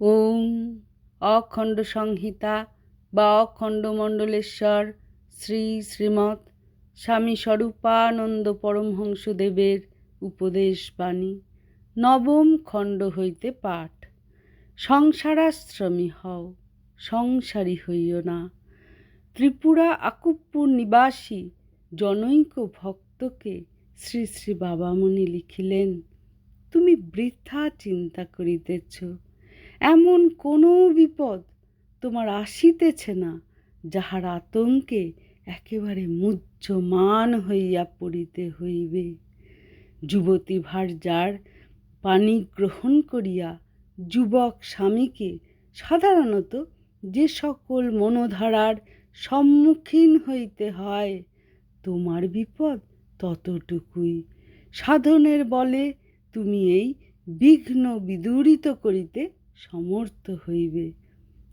ওম অখণ্ড সংহিতা বা অখণ্ড মণ্ডলেশ্বর শ্রী শ্রীমৎ স্বামী স্বরূপানন্দ পরমহংসদেবের উপদেশ বাণী, নবম খণ্ড হইতে পাঠ। সংসারাশ্রমী হও, সংসারী হইও না। ত্রিপুরা আকুপ্পুর নিবাসী জনৈক ভক্তকে শ্রী শ্রী বাবামণি লিখিলেন, তুমি বৃথা চিন্তা করিতেছ এমন কোনো বিপদ তোমার আসিতেছে না যাহার আতঙ্কে একেবারে মুহ্যমান হইয়া পড়িতে হইবে। যুবতী ভার্যার পানি গ্রহণ করিয়া যুবক স্বামীকে সাধারণত যে সকল মনোধারার সম্মুখীন হইতে হয় তোমার বিপদ ততটুকুই। সাধনের বলে তুমি এই বিঘ্ন বিদূরিত করিতে সমর্থ হইবে।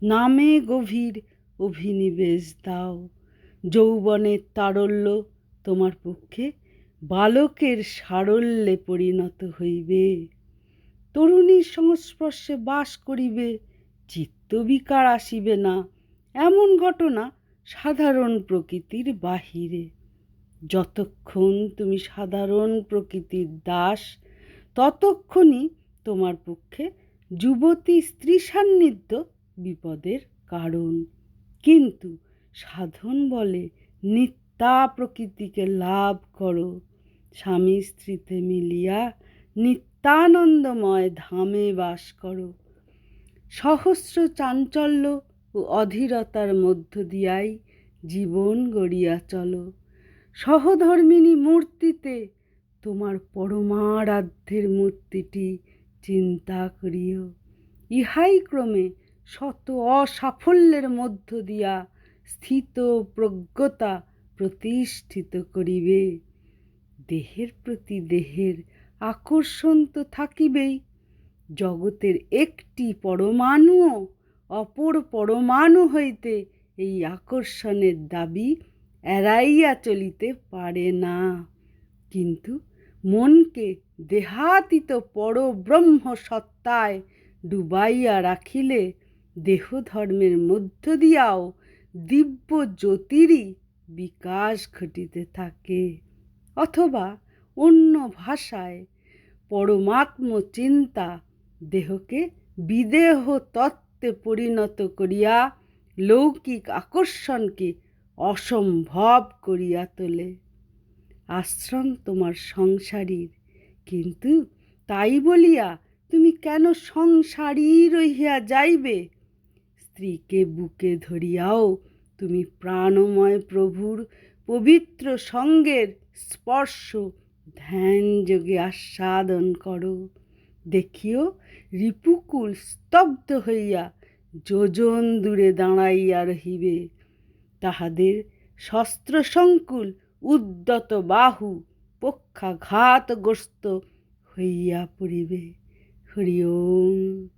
নামে গভীর অভিনিবেশ দাও। যৌবনের তারল্য তোমার পক্ষে বালকের সারল্যে পরিণত হইবে। তরুণীর সংস্পর্শে বাস করিবে চিত্তবিকার আসিবে না। এমন ঘটনা সাধারণ প্রকৃতির বাহিরে। যতক্ষণ তুমি সাধারণ প্রকৃতির দাস, ততক্ষণই তোমার পক্ষে যুবতী স্ত্রী সান্নিধ্য বিপদের কারণ। কিন্তু সাধন বলে নিত্যা প্রকৃতিকে লাভ করো। স্বামী স্ত্রীতে মিলিয়া নিত্যানন্দময় ধামে বাস করো। সহস্র চাঞ্চল্য ও অধীরতার মধ্য দিয়াই জীবন গড়িয়া চলো। সহধর্মিনী মূর্তিতে তোমার পরমারাধ্যের মূর্তিটি চিন্তা করিও, ইহাই ক্রমে শত অসাফল্যের মধ্য দিয়া স্থিত প্রজ্ঞতা প্রতিষ্ঠিত করিবে। দেহের প্রতি দেহের আকর্ষণ তো থাকিবেই, জগতের একটি পরমাণুও অপর পরমাণু হইতে এই আকর্ষণের দাবি এড়াইয়া চলিতে পারে না। কিন্তু মনকে দেহাতীত পরব্রহ্ম সত্তায় ডুবাইয়া রাখিলে দেহধর্মের মধ্য দিয়াও দিব্য জ্যোতিরই বিকাশ ঘটিতে থাকে। অথবা অন্য ভাষায়, পরমাত্ম চিন্তা দেহকে বিদেহ তত্ত্বে পরিণত করিয়া লৌকিক আকর্ষণকে অসম্ভব করিয়া তোলে। আশ্রম তোমার সংসারীর। কিন্তু তাই বলিয়া তুমি কেন সংসারী রহিয়া যাইবে? স্ত্রীকে বুকে ধরিয়াও তুমি প্রাণময় প্রভুর পবিত্র সঙ্গের স্পর্শ, ধ্যান যোগে আস্বাদন করো। দেখিও রিপুকুল স্তব্ধ হইয়া যোজন দূরে দাঁড়াইয়া রহিবে। তাহাদের শস্ত্রসংকুল উদ্যত বাহু পক্ষাঘাতগ্রস্ত হইয়া পড়িবে। হরি ওম।